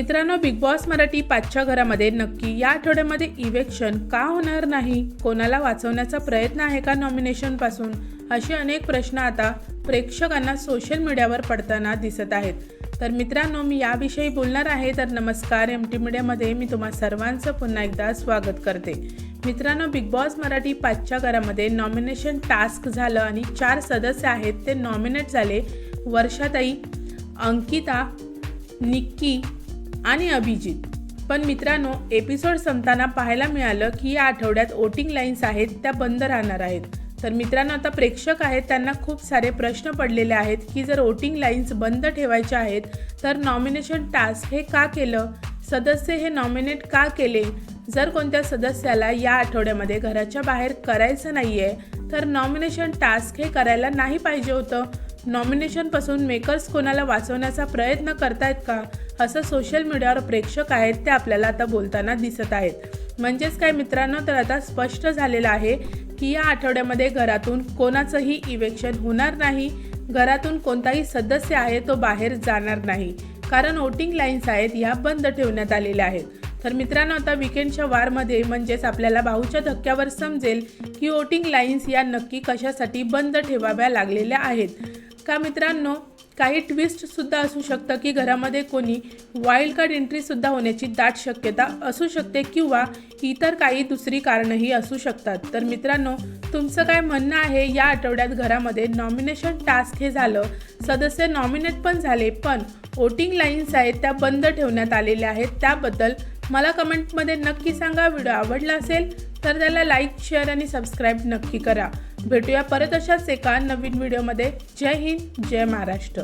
मित्रांनो big boss Marathi पाचच्या घरामध्ये नक्की या आठवड्यामध्ये इव्हेक्शन का होणार नाही? कोणाला वाचवण्याचा प्रयत्न आहे का नॉमिनेशनपासून असे अनेक प्रश्न आता प्रेक्षकांना सोशल मीडियावर पडताना दिसत आहेत. तर मित्रांनो मी याविषयी बोलणार आहे. तर नमस्कार एम टी मीडियामध्ये मी तुम्हा सर्वांचं पुन्हा एकदा स्वागत करते. मित्रांनो बिग बॉस मराठी पाचच्या घरामध्ये नॉमिनेशन टास्क झालं आणि चार सदस्य आहेत. ते नॉमिनेट झाले वर्षाताई अंकिता निक्की आणि अभिजित. पण मित्रांनो एपिसोड संपताना पाहायला मिळालं की या आठवड्यात वोटिंग लाईन्स आहेत त्या बंद राहणार आहेत. तर मित्रांनो आता प्रेक्षक आहेत त्यांना खूप सारे प्रश्न पडलेले आहेत की जर वोटिंग लाईन्स बंद ठेवायच्या आहेत तर नॉमिनेशन टास्क हे का केलं? सदस्य हे नॉमिनेट का केले? जर कोणत्या सदस्याला या आठवड्यामध्ये घराच्या बाहेर करायचं नाही आहे तर नॉमिनेशन टास्क हे करायला नाही पाहिजे होतं. नॉमिनेशनपासून मेकर्स कोणाला वाचवण्याचा प्रयत्न करतायत का? असं सोशल मीडियावर प्रेक्षक आहेत ते आपल्याला आता बोलताना दिसत आहेत. म्हणजेच काय मित्रांनो तर आता स्पष्ट झालेलं आहे की या आठवड्यामध्ये घरातून कोणाचंही इव्हेक्शन होणार नाही. घरातून कोणताही सदस्य आहे तो बाहेर जाणार नाही. कारण वोटिंग लाईन्स आहेत ह्या बंद ठेवण्यात आलेल्या आहेत. तर मित्रांनो आता विकेंडच्या वारमध्ये म्हणजेच आपल्याला भाऊच्या धक्क्यावर समजेल की वोटिंग लाईन्स या नक्की कशासाठी बंद ठेवाव्या लागलेल्या आहेत. का मित्रांनो काही ट्विस्टसुद्धा असू शकतं की घरामध्ये कोणी वाईल्ड कार्ड एंट्रीसुद्धा होण्याची दाट शक्यता असू शकते किंवा इतर काही दुसरी कारणंही असू शकतात. तर मित्रांनो तुमचं काय म्हणणं आहे? या आठवड्यात घरामध्ये नॉमिनेशन टास्क हे झालं. सदस्य नॉमिनेट पण झाले पण वोटिंग लाईन्स आहेत त्या बंद ठेवण्यात आलेल्या आहेत. त्याबद्दल मला कमेंटमध्ये नक्की सांगा. व्हिडिओ आवडला असेल तर त्याला लाईक शेअर आणि सबस्क्राईब नक्की करा. भेटूया परत अशाच एका नवीन व्हिडिओमध्ये. जय हिंद जय महाराष्ट्र.